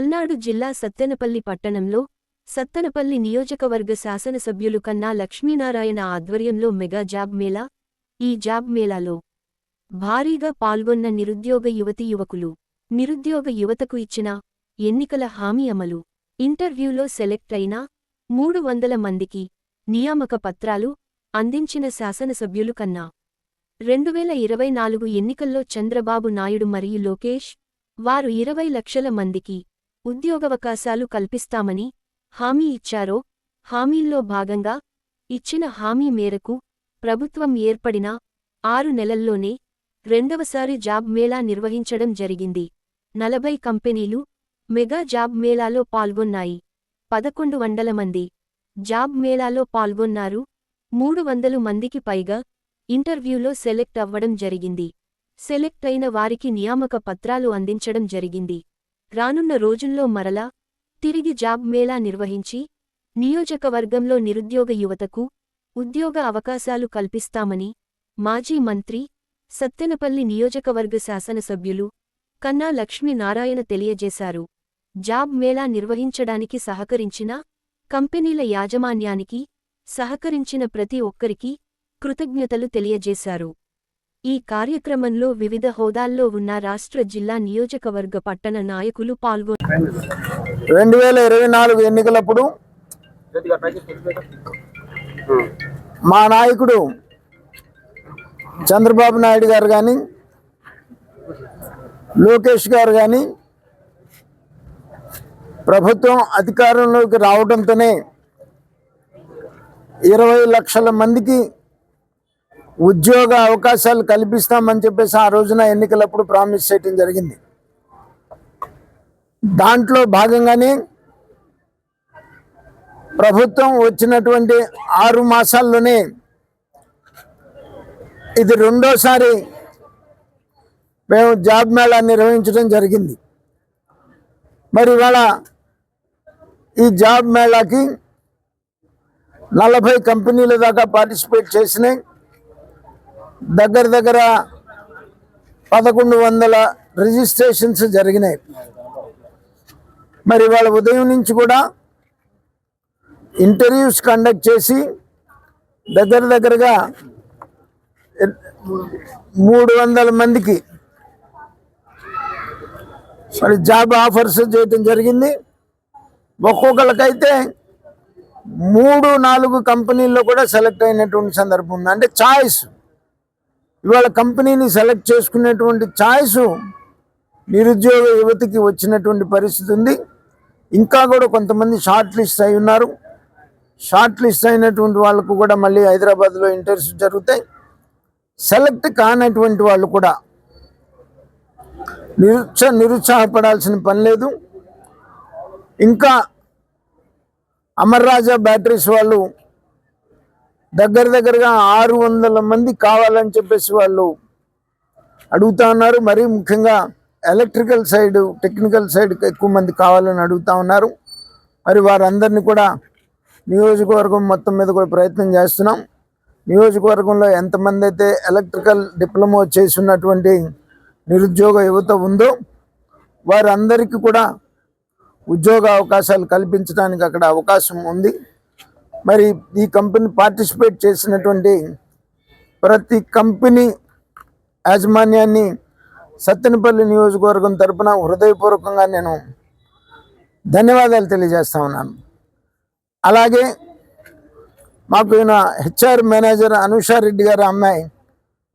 పల్నాడు జిల్లా సత్తెనపల్లి పట్టణంలో సత్తెనపల్లి నియోజకవర్గ శాసనసభ్యులు కన్నా లక్ష్మీనారాయణ ఆధ్వర్యంలో మెగా జాబ్ మేళా. ఈ జాబ్ మేళాలో భారీగా పాల్గొన్న నిరుద్యోగ యువతీ యువకులు నిరుద్యోగ యువతకు ఇచ్చిన ఎన్నికల హామీ అమలు ఇంటర్వ్యూలో సెలెక్ట్ అయిన మూడు వందల మందికి నియామక పత్రాలు అందించిన శాసనసభ్యులు కన్నా రెండువేల ఇరవై నాలుగు ఎన్నికల్లో చంద్రబాబు నాయుడు మరియు లోకేష్ వారు ఇరవై లక్షల మందికి ఉద్యోగవకాశాలు కల్పిస్తామని హామీ ఇచ్చారో హామీల్లో భాగంగా ఇచ్చిన హామీ మేరకు ప్రభుత్వం ఏర్పడిన ఆరు నెలల్లోనే రెండవసారి జాబ్ మేళా నిర్వహించడం జరిగింది. నలభై కంపెనీలు మెగా జాబ్ మేళాలో పాల్గొన్నాయి. పదకొండు వందల మంది జాబ్ మేళాలో పాల్గొన్నారు. మూడు వందలు మందికి పైగా ఇంటర్వ్యూలో సెలెక్ట్ అవ్వడం జరిగింది. సెలెక్ట్ అయిన వారికి నియామక పత్రాలు అందించడం జరిగింది. రానున్న రోజుల్లో మరలా తిరిగి జాబ్ మేళా నిర్వహించి నియోజకవర్గంలో నిరుద్యోగ యువతకు ఉద్యోగ అవకాశాలు కల్పిస్తామని మాజీ మంత్రి సత్తెనపల్లి నియోజకవర్గ శాసనసభ్యులు కన్నా లక్ష్మీనారాయణ తెలియజేశారు. జాబ్ మేళా నిర్వహించడానికి సహకరించిన కంపెనీల యాజమాన్యానికి సహకరించిన ప్రతి ఒక్కరికి కృతజ్ఞతలు తెలియజేశారు. ఈ కార్యక్రమంలో వివిధ హోదాల్లో ఉన్న రాష్ట్ర జిల్లా నియోజకవర్గ పట్టణ నాయకులు పాల్గొన్నారు రెండు వేల ఇరవై నాలుగు ఎన్నికలప్పుడు మా నాయకుడు చంద్రబాబు నాయుడు గారు కానీ లోకేష్ గారు కానీ ప్రభుత్వం అధికారంలోకి రావడంతోనే ఇరవై లక్షల మందికి ఉద్యోగ అవకాశాలు కల్పిస్తామని చెప్పేసి ఆ రోజున ఎన్నికలప్పుడు ప్రామిస్ చేయడం జరిగింది. దాంట్లో భాగంగానే ప్రభుత్వం వచ్చినటువంటి ఆరు మాసాల్లోనే ఇది రెండోసారి మేము జాబ్ మేళా నిర్వహించడం జరిగింది. మరి ఇవాళ ఈ జాబ్ మేళాకి నలభై కంపెనీల దాకా పార్టిసిపేట్ చేసినాయి. దగ్గర దగ్గర పదకొండు వందల రిజిస్ట్రేషన్స్ జరిగినాయి. మరి వాళ్ళ ఉదయం నుంచి కూడా ఇంటర్వ్యూస్ కండక్ట్ చేసి దగ్గర దగ్గరగా మూడు వందల మందికి మరి జాబ్ ఆఫర్స్ చేయటం జరిగింది. ఒక్కొక్కరికైతే మూడు నాలుగు కంపెనీల్లో కూడా సెలెక్ట్ అయినటువంటి సందర్భం ఉంది. అంటే చాయిస్. ఇవాళ కంపెనీని సెలెక్ట్ చేసుకునేటువంటి ఛాయిస్ నిరుద్యోగ యువతికి వచ్చినటువంటి పరిస్థితి ఉంది. ఇంకా కూడా కొంతమంది షార్ట్ లిస్ట్ అయి ఉన్నారు. షార్ట్ లిస్ట్ అయినటువంటి వాళ్ళకు కూడా మళ్ళీ హైదరాబాద్లో ఇంటర్వ్యూస్ జరుగుతాయి. సెలెక్ట్ కానటువంటి వాళ్ళు కూడా నిరుత్స నిరుత్సాహపడాల్సిన పని లేదు. ఇంకా అమర్రాజా బ్యాటరీస్ వాళ్ళు దగ్గర దగ్గరగా ఆరు వందల మంది కావాలని చెప్పేసి వాళ్ళు అడుగుతా ఉన్నారు. మరీ ముఖ్యంగా ఎలక్ట్రికల్ సైడ్ టెక్నికల్ సైడ్ ఎక్కువ మంది కావాలని అడుగుతా ఉన్నారు. మరి వారందరినీ కూడా నియోజకవర్గం మొత్తం మీద కూడా ప్రయత్నం చేస్తున్నాం. నియోజకవర్గంలో ఎంతమంది అయితే ఎలక్ట్రికల్ డిప్లొమా చేసి ఉన్నటువంటి నిరుద్యోగ యువత ఉందో వారందరికీ కూడా ఉద్యోగ అవకాశాలు కల్పించడానికి అక్కడ అవకాశం ఉంది. మరి ఈ కంపెనీ పార్టిసిపేట్ చేసినటువంటి ప్రతి కంపెనీ యాజమాన్యాన్ని సత్తెనపల్లి నియోజకవర్గం తరపున హృదయపూర్వకంగా నేను ధన్యవాదాలు తెలియజేస్తా ఉన్నాను. అలాగే మాకు ఈయన హెచ్ఆర్ మేనేజర్ అనుషారెడ్డి గారి అమ్మాయి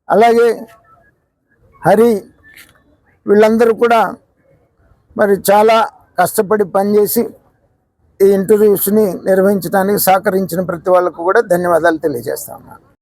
అలాగే హరి వీళ్ళందరూ కూడా మరి చాలా కష్టపడి పనిచేసి ఈ ఇంటర్వ్యూస్ని నిర్వహించడానికి సహకరించిన ప్రతి వాళ్ళకు కూడా ధన్యవాదాలు తెలియజేస్తా ఉన్నాను.